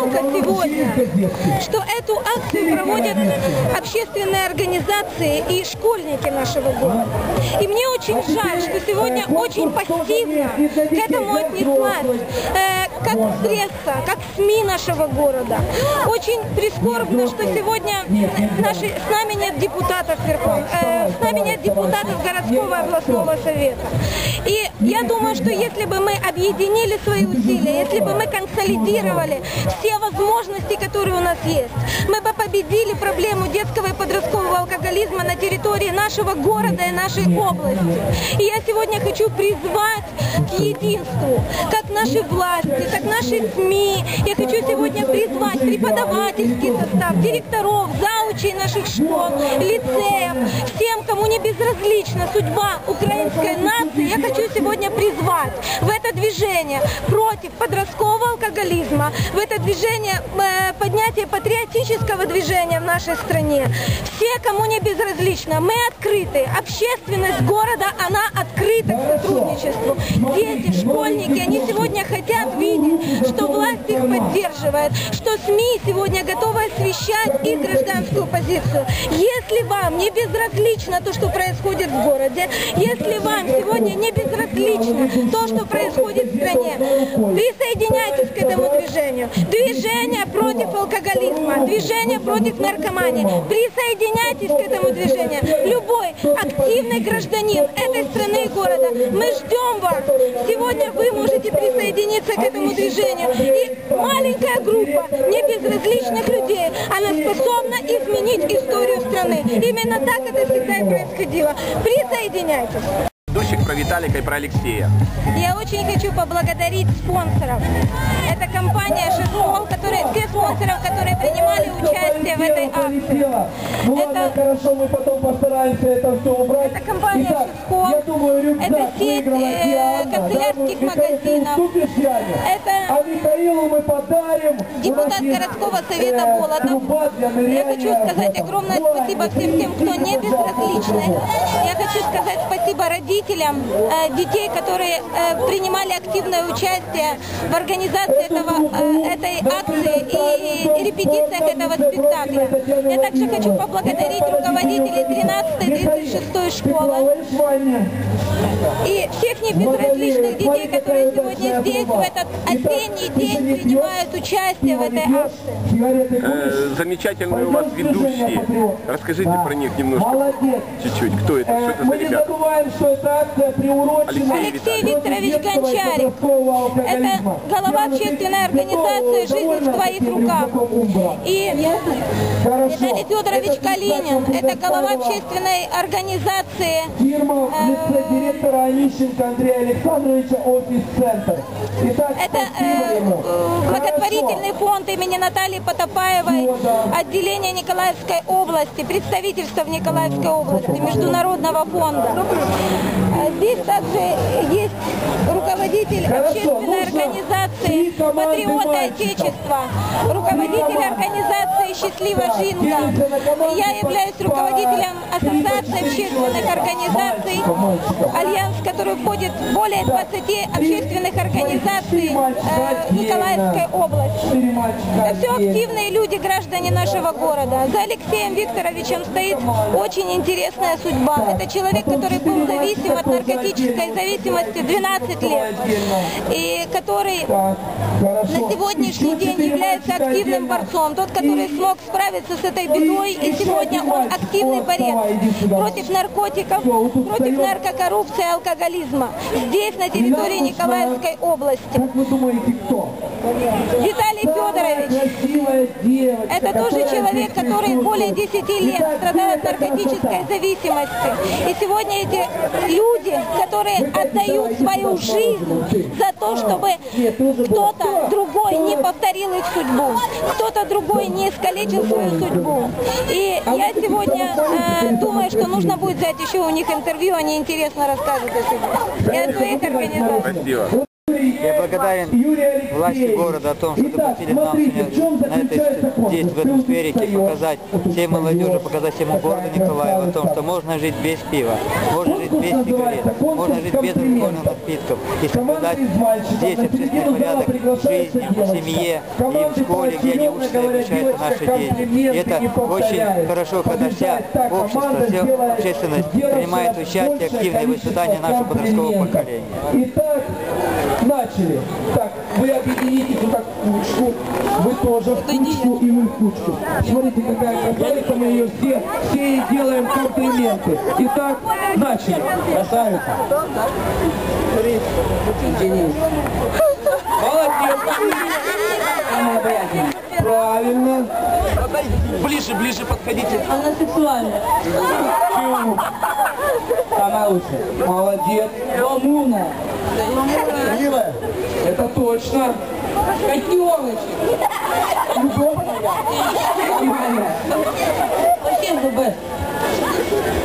сегодня, что эту акцию проводят общественные организации и школьники нашего города. И мне очень жаль, что сегодня очень пассивно к этому отнеслась э, как пресса, как СМИ нашего города. Очень прискорбно, что сегодня наши, с нами нет депутатов Верхов, э, с нами нет депутатов городского областного совета. И я думаю, что если бы мы объединили свои усилия, если бы мы консолидировали все возможности, которые у нас есть, мы бы победили проблему детского и подросткового алкоголизма на территории нашего города и нашей области. И я сегодня хочу призвать к единству, как наши власти, как наши СМИ. Я хочу сегодня призвать преподавательский состав, директоров, заучей наших школ, лицеев, всем, кому не безразлична судьба украинской нации, я хочу сегодня призвать в это движение против подросткового алкоголизма, в это движение э, поднятия патриотического движения в нашей стране. Все, кому не безразлично, мы открыты. Общественность города, она открыта к сотрудничеству. Дети, школьники, они сегодня хотят видеть, что власть их поддерживает, что СМИ сегодня готовы освещать их гражданскую позицию. Если вам не безразлично то, что происходит в городе, если вам сегодня не безразлично то, что происходит присоединяйтесь к этому движению. Движение против алкоголизма, движение против наркомании. Присоединяйтесь к этому движению. Любой активный гражданин этой страны и города, мы ждем вас. Сегодня вы можете присоединиться к этому движению. И маленькая группа небезразличных людей, она способна изменить историю страны. Именно так это всегда и происходило. Присоединяйтесь. Дущик про Виталика и про Алексея. Я очень хочу поблагодарить спонсоров. Это компания «Шестол», которые, те спонсоров, которые принимали участие в этой акции. Ну ладно, Это, хорошо, мы потом постараемся это все убрать. это компания Итак, это сеть э, канцелярских магазинов. Это А Михаилу мы подарим. депутат городского совета э, Болотов. труба для Я хочу сказать огромное спасибо всем тем, кто не безразличны. Я хочу сказать спасибо родителям э, детей, которые э, принимали активное участие в организации этого, э, этой акции и репетициях этого спектакля. Я также хочу поблагодарить руководителей 13-36 школы Thank you. И всех небезразличных детей, которые сегодня здесь, в этот осенний день, принимают участие в этой акции. Э, замечательные у вас ведущие. Расскажите про них немножко. Чуть-чуть. Кто это? Что Э, это за ребята? что Алексей. Викторович Гончарик. Это глава общественной организации «Жизнь в твоих руках». И. Виталий Федорович Этот Калинин, это глава общественной организации директора Онищенко Андрея Александровича офис-центр. Итак, Это э, э, благотворительный фонд имени Натальи Потапаевой, отделение Николаевской области, представительство в Николаевской области, Международного фонда. Э, Здесь также есть руководитель Хорошо, общественной организации «Патриоты. Отечества», руководитель организации «Счастливая Жинка». Я являюсь руководителем Ассоциации общественных организаций. «Альянс», в который входит более 20 общественных организаций э, Николаевской области. Это все активные люди, граждане нашего города. За Алексеем Викторовичем стоит очень интересная судьба. Это человек, который был зависим от наркотической зависимости 12 лет. И который на сегодняшний день является активным борцом. Тот, который смог справиться с этой бедой. И сегодня он активный борец против наркотиков, против наркокоррупции и алкоголизма. Здесь, на территории Николаевской области. Как вы думаете, кто? Виталий Федорович. Это тоже человек, который более присутствует. 10 лет Итак, страдает от наркотической зависимости. И сегодня эти люди, которые отдают свою жизнь за то, чтобы кто-то другой не повторил их судьбу, кто-то другой не искалечил свою судьбу. И я сегодня э, думаю, что нужно будет взять еще у них интервью, они интересно расскажут о себе. И о своих организациях. Я благодарен власти города о том, что допустили нам сегодня на этой, здесь, в этом скверике, показать всей молодежи, показать всему городу Николаеву о том, что можно жить без пива, можно жить без сигарет, называется «Конкурс можно жить без комплиментов». алкогольных напитков и соблюдать здесь общественный порядок в жизни, в семье и в школе, где они учатся и обучаются наши дети. И это очень хорошо, когда вся общество, вся общественность принимает участие активное в воспитании нашего подросткового поколения. Начали. Так, вы объединитесь вот так в кучку, вы тоже в кучку и вы в кучку. Смотрите, какая красавица, мы ее все, все ей делаем комплименты. Итак, начали. Красавица. Молодец. Правильно. Ближе, ближе подходите. Она сексуальная. Чего? Она лучше. Молодец. Умная. Милая. Это точно. Котеночек. Вообще the best.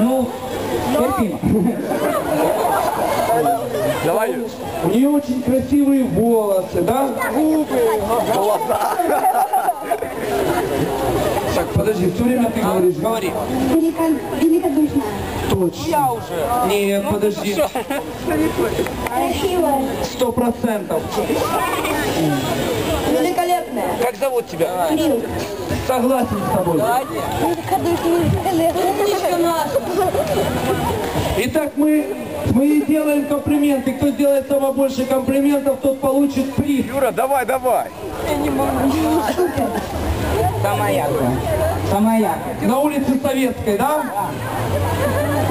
Ну, терпимо. Давай. У нее очень красивые волосы, да? Так, подожди, все время ты говоришь, говори. Великодушная, Точно. Я уже. Нет, подожди. красивая, Сто процентов. Великолепная. Как зовут тебя? Согласен с тобой. Итак, мы, мы делаем комплименты. Кто сделает самое больше комплиментов, тот получит приз. Юра, давай, давай. Самая яркая. Самая яркая. На улице Советской, да?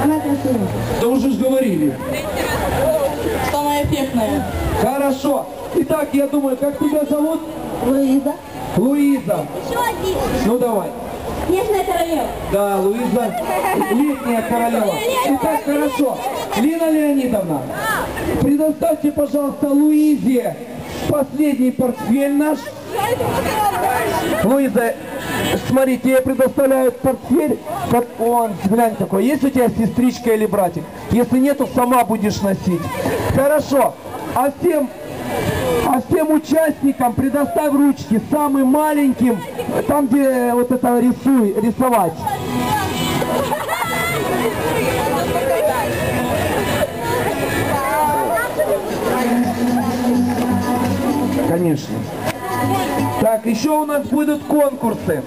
Она красивая. Да уже ж говорили. Самая эффектная. Хорошо. Итак, я думаю, как тебя зовут? Луиза. Луиза. Еще один. Ну давай. Снежная королева. Да, Луиза, летняя королева. Итак, хорошо. Лина Леонидовна, предоставьте, пожалуйста, Луизе последний портфель наш. Луиза, смотри, тебе предоставляют портфель, как он, глянь какой, есть у тебя сестричка или братик? Если нету, сама будешь носить. Хорошо, а всем, а всем участникам предоставь ручки, самым маленьким, там, где вот это рисуй, рисовать. Конечно. Так, еще у нас будут конкурсы.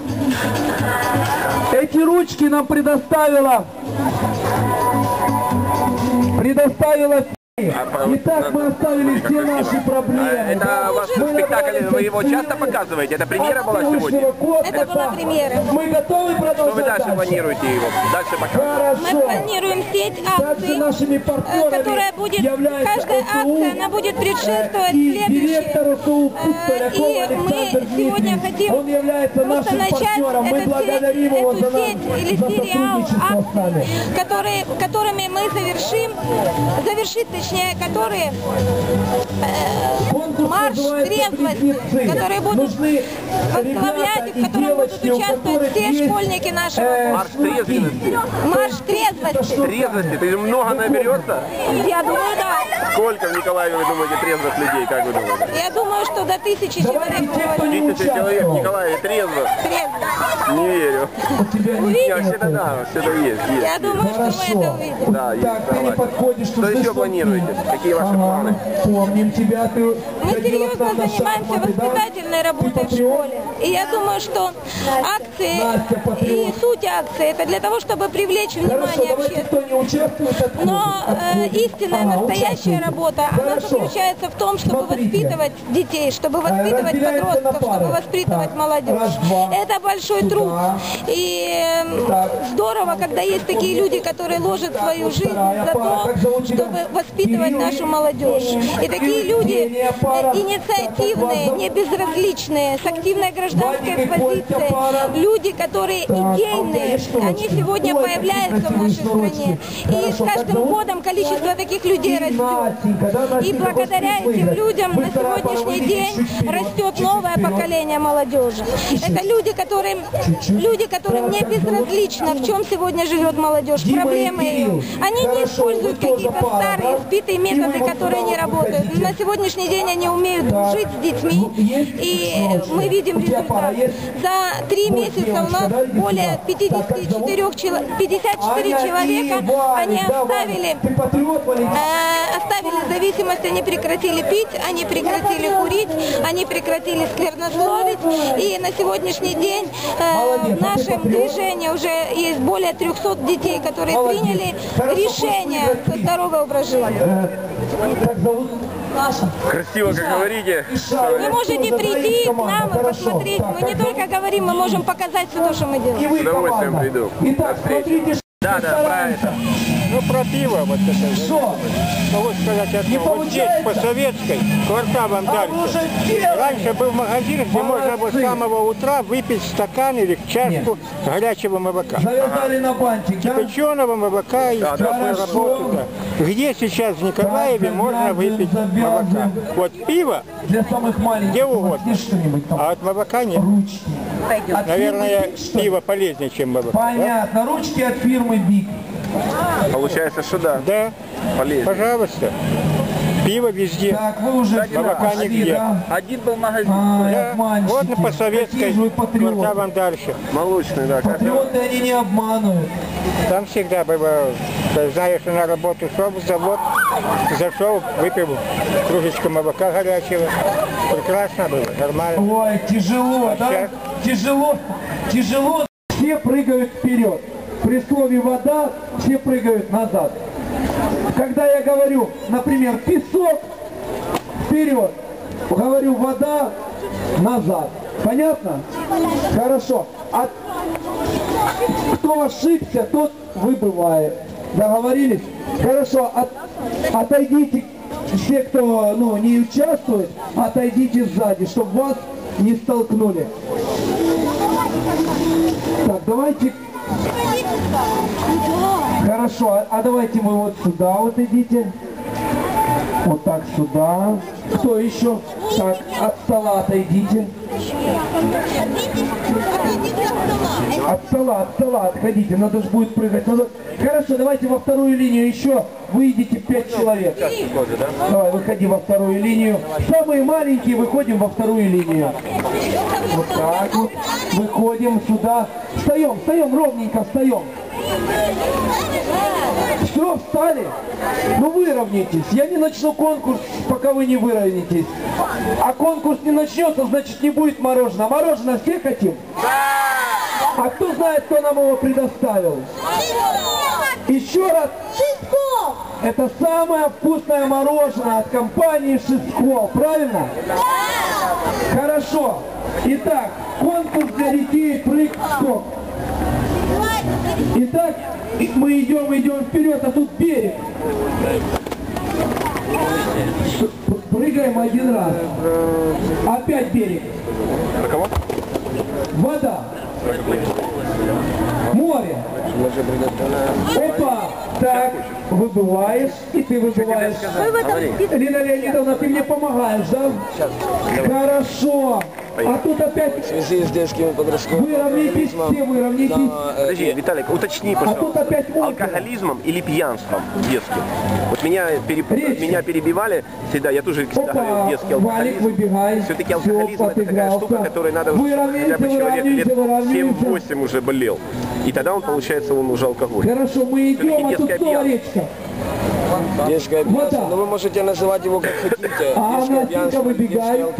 Эти ручки нам предоставила предоставила Итак, мы оставили все наши проблемы. Это ваш Мы спектакль, вы его часто показываете? Это премьера была сегодня? Это была премьера. Мы готовы Что продолжать вы дальше планируете его? Дальше показывать? Мы планируем сеть акций, нашими э, партнерами которая будет, каждая ОТУ, акция, она будет предшествовать и следующей. Э, И мы сегодня хотим Он является просто начать эту сеть, или сериал акций, которые, которыми мы завершим, завершит, точнее, которые э, марш «Близнецы». которые будут возглавлять в котором будут участвовать все школьники нашего э, Марш трезвости. Марш трезвости. Трезвости? Ты много наберется? Я думаю, да. Сколько в Николаеве, вы думаете, трезвых людей, как вы думаете? Я думаю, что до тысячи человек не Тысяча человек в. Николаеве трезво? трезво. Не верю. У тебя не Не, вообще-то да, вообще-то есть, есть. Я думаю, что мы это увидим. Да, есть, Так, ты не согласен. подходишь. Что еще планируете? Какие ваши Ага, планы? Помним тебя. Ты Мы серьезно занимаемся воспитательной работой в школе. И я думаю, что акции и суть акции это для того, чтобы привлечь Хорошо, внимание давайте, общественности. кто не участвует, отходит. Но э, истинная, Ага, настоящая работа, она заключается в том, чтобы воспитывать детей, чтобы воспитывать разделяется на подростков, чтобы воспитывать молодежь. Это большой труд. И э, Так. здорово, когда есть такие люди, которые ложат свою жизнь за то, чтобы воспитывать нашу молодежь. И такие люди э, инициативные, не безразличные, с активной гражданской позицией, люди, которые а идейные, они сегодня появляются в нашей стране. И с каждым годом количество таких людей Инна. И благодаря этим людям на сегодняшний день растет новое поколение молодежи. Это люди, которым, люди, которым не безразлично, в чем сегодня живет молодежь, проблемы ее. Они не используют какие-то старые, сбитые методы, которые не работают. На сегодняшний день они умеют жить с детьми. Ну, И мы видим результат. За три месяца у нас более сюда. 54 чело- 54 Аня человека, они оставили Оставили зависимость, они прекратили пить, они прекратили курить, они прекратили сквернословить. И на сегодняшний день э, в нашем движении уже есть более 300 детей, которые Молодец. приняли Хорошо, решение здорового образа жизни. Красиво, как говорите. Вы можете прийти к нам и посмотреть. Так, Мы не только говорим, мы можем показать все то, что мы И делаем. вы С удовольствием команда. приду. Да, да, стараемся. Ну, про пиво вот это. Что? Могу сказать одно. Не вот здесь, по? Советской, кварталом А дальше. Раньше был магазин, где можно было с Молодцы. самого утра выпить стакан или чашку горячего молока. Завязали на бантик, да? Печеного молока и Да, да, работы, да. Где сейчас в Николаеве Так, можно выпить молока? завязываем. Вот пиво, Для самых маленьких. Где угодно. А от молока нет. Ручки. От Наверное, пиво полезнее, чем молоко. да? Понятно. Ручки от фирмы Биг. Получается, что да, Да, полезно. пожалуйста. Пиво везде. Так, вы уже молока пошли, нигде. да? Один был магазин. Ай, Да. обманщики. Вот на по советской, Какие же вы патриоты. кварталом дальше. Молочный, да. как- Патриоты, они не обманывают. Там всегда было, ты знаешь, на работу шел завод, зашел, выпил кружечку молока горячего. Прекрасно было, нормально. Ой, тяжело, да? Сейчас. Тяжело, тяжело. Все прыгают вперед. При слове вода все прыгают назад. Когда я говорю, например, песок, вперед. Говорю вода, назад. Понятно? Хорошо. А кто ошибся, тот выбывает. Договорились? Хорошо. От- отойдите, все, кто ну, не участвует, отойдите сзади, чтобы вас не столкнули. Так, давайте. Хорошо, а, а давайте мы вот сюда вот идите. Вот так сюда. Кто еще? Так, от стола отойдите. От стола, от стола отходите, надо же будет прыгать. Надо... Хорошо, давайте во вторую линию еще выйдите пять человек. Давай, выходи во вторую линию. Самые маленькие выходим во вторую линию. Вот так вот. Выходим сюда. Встаем, встаем, ровненько встаем. Все, встали? Ну выровняйтесь. Я не начну конкурс, пока вы не выровняетесь. А конкурс не начнется, значит не будет мороженого. Мороженое все хотим? А кто знает, кто нам его предоставил? Еще раз. Это самое вкусное мороженое от компании Шискол, правильно? Хорошо. Итак, конкурс для детей прыг скок. Итак, мы идем, идем вперед, а тут берег. Прыгаем один раз. Опять берег. Вода. Море. Опа. Так, выбываешь, и ты выбываешь. Лина Леонидовна, ты мне помогаешь, да? Хорошо. А тут опять В связи с детским подростковым выровняйтесь, все выровняйтесь. на, э, Подожди, Виталик, уточни, А тут пожалуйста, опять озеро. алкоголизмом или пьянством детским? Вот меня, Речь. меня перебивали всегда, я тоже всегда говорил Опа, детский Валик, алкоголизм. Все-таки алкоголизм это такая штука, которой надо уже хотя бы человек лет выровняемся, 7-8 уже болел. И тогда он, получается, он уже алкоголь. Хорошо, мы идем, а тут снова речка. Вода. Но вы можете называть его как хотите. А пьянство, детский выбегает.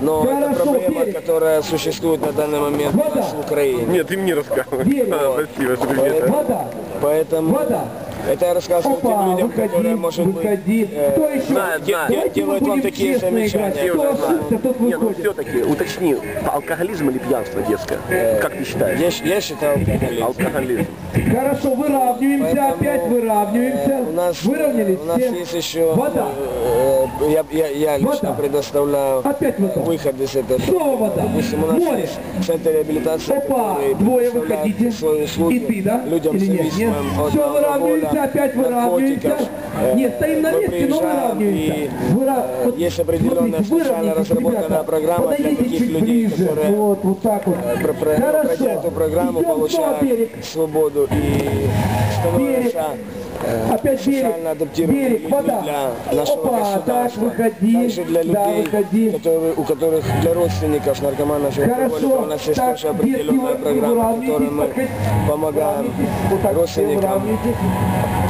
Но это проблема, которая существует на данный момент у Вода. нас в Украине. Нет, ты мне рассказывай. А, Спасибо, что ты. Поэтому. Это я рассказываю Опа, тем людям, выходи, которые, может быть, выходи. э, Кто еще? знает. Давайте Делают вам такие замечания. Кто уже знаю. ошибся, тот Не, ну все-таки уточни, алкоголизм или пьянство детское? Как ты считаешь? я, я считаю алкоголизм. Алкоголизм. Хорошо, выравниваемся, Поэтому, опять выравниваемся. У нас, Выровнялись у нас все. есть еще, Вода. э, я, я, я лично Вода. предоставляю Опять вода. выход из этой Снова вода. Допустим, у нас Море. есть центр реабилитации, Опа, двое выходите. свои услуги И ты, да? людям Или нет? зависимым Нет. от Всё, выравниваемся, опять выравниваемся. Э, Нет, стоим на месте, но выравниваемся. и, Выра- э, вот есть определенная специально разработанная программа для таких людей, ближе. которые Вот, вот так вот. про- про- пройдя эту программу, Идем получают берег. свободу и Берег. становятся э, Опять берег. Берег, вода. для нашего Опа, так, выходи. Также для Да, людей, выходи. которые, у которых для родственников наркоманов и алкоголиков у нас есть Так, тоже определенная программа, которой мы помогаем родственникам э,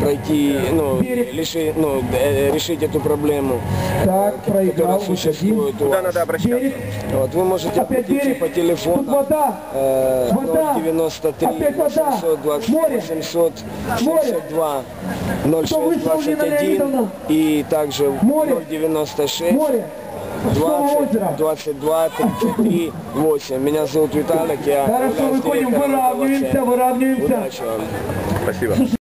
пройти, ну, лиши- ну, э, решить эту проблему, Так, которая проиграл, выходи. существует у Куда вас. надо обращаться? Берег. Вот, вы можете Опять обратиться берег. по Тут телефону вода. э, Вода. 093 Опять вода. 820 Море. 862 Кто вышел, Нина 0621 Леонидовна? и также Море. 096 Море. Что 20 озеро? 22 33 8. Меня зовут Виталик, я Хорошо, выходим, выравниваемся, выравниваемся. Удачи вам. Спасибо.